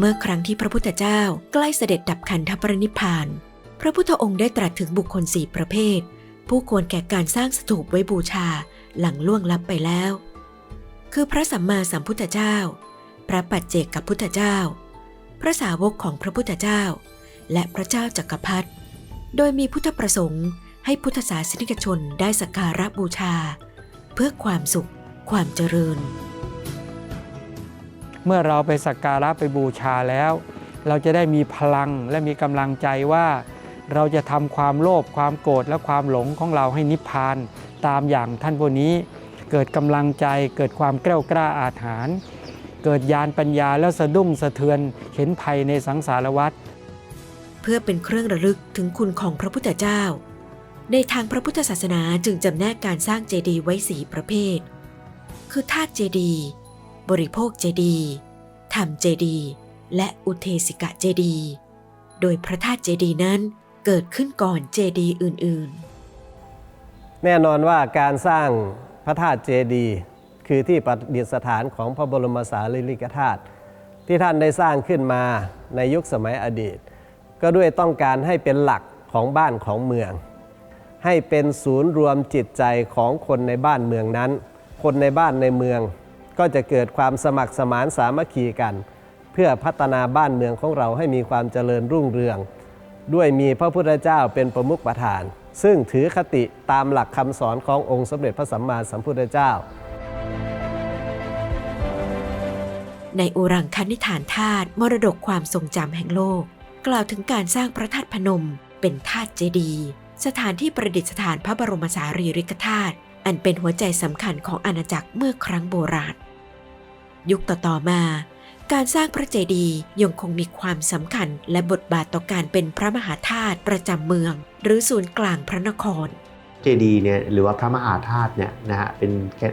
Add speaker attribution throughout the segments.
Speaker 1: เมื่อครั้งที่พระพุทธเจ้าใกล้เสด็จดับขันธปรินิพาน พระพุทธองค์ได้ตรัสถึงบุคคลสี่ประเภท ผู้ควรแก่การสร้างสถูปไว้บูชาหลังล่วงลับไปแล้ว คือพระสัมมาสัมพุทธเจ้า พระปัจเจกกับพุทธเจ้า พระสาวกของพระพุทธเจ้า และพระเจ้าจักรพรรดิโดยมีพุทธประสงค์ให้พุทธศาสนิกชนได้สักการะบูชา เพื่อความสุขความเจริญ
Speaker 2: เมื่อเราไปสักการะไปบูชาแล้ว เราจะได้มีพลังและมีกำลังใจว่า เราจะทำความโลภความโกรธและความหลงของเราให้นิพพานตามอย่างท่านพวกนี้ เกิดกำลังใจเกิดความแกล้วกล้าอาถรรพ์เกิดญาณปัญญาแล้วสะดุ้งสะเทือนเห็นภัยในสังสารวัฏ
Speaker 1: เพื่อเป็นเครื่องระลึกถึงคุณของพระพุทธเจ้า ในทางพระพุทธศาสนาจึงจำแนกการสร้างเจดีย์ไว้สีประเภท คือธาตุเจดีย์ บริโภคเจดีย์ธรรมเจดีและอุเทสิกะเจดี โดยพระธาตุเจดีนั้นเกิดขึ้นก่อนเจดีอื่นๆ
Speaker 3: แน่นอนว่าการสร้างพระธาตุเจดีคือที่ประดิษฐานของพระบรมสารีริกธาตุที่ท่านได้สร้างขึ้นมาในยุคสมัยอดีต ก็ด้วยต้องการให้เป็นหลักของบ้านของเมือง ให้เป็นศูนย์รวมจิตใจของคนในบ้านเมืองนั้น คนในบ้านในเมือง ก็จะเกิดความสมัครสมานสามัคคีกัน เพื่อพัฒนาบ้านเมืองของเราให้มีความเจริญรุ่งเรือง ด้วยมีพระพุทธเจ้าเป็นประมุขประธาน ซึ่งถือคติตามหลักคำสอนขององค์สมเด็จพระสัมมาสัมพุทธเจ้า
Speaker 1: ในอุรังคณิธานธาตุมรดกความทรงจำแห่งโลก กล่าวถึงการสร้างพระธาตุพนม เป็นธาตุเจดีย์สถานที่ประดิษฐานพระบรมสารีริกธาตุอันเป็นหัวใจสำคัญของอาณาจักรเมื่อครั้งโบราณ ยุคต่อๆมา การสร้างพระเจดีย์ยังคงมีความสำคัญและบทบาทต่อการเป็นพระมหาธาตุประจำเมือง หรือศูนย์กลางพระนคร
Speaker 4: เจดีย์เนี่ยหรือว่าพระมหาธาตุเนี่ยนะฮะเป็น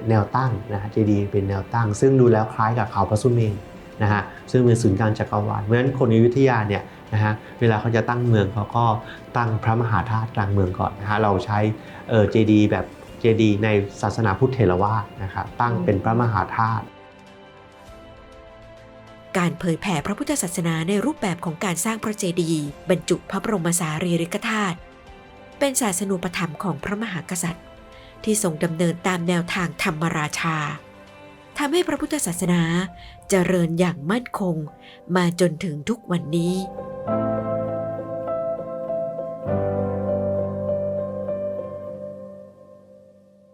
Speaker 4: แนวตั้งนะฮะเจดีย์เป็นแนวตั้ง ซึ่งดูแล้วคล้ายกับเขาพระสุเมนนะฮะซึ่งเป็นศูนย์กลางจักรวาลเพราะฉะนั้นคนอยุธยาเนี่ยนะฮะเวลาเขาจะตั้งเมืองเขาก็ตั้งพระมหาธาตุกลางเมืองก่อนนะฮะเราใช้เออเจดีย์แบบเจดีย์ในศาสนาพุทธเถรวาทนะครับตั้งเป็นพระมหาธาตุ
Speaker 1: การเผยแผ่พระพุทธศาสนาในรูปแบบของการสร้างพระเจดีย์บรรจุพระบรมสารีริกธาตุเป็นศาสนูปธรรมของพระมหากษัตริย์ ที่ทรงดำเนินตามแนวทางธรรมราชาทำให้พระพุทธศาสนาเจริญอย่างมั่นคงมาจนถึงทุกวันนี้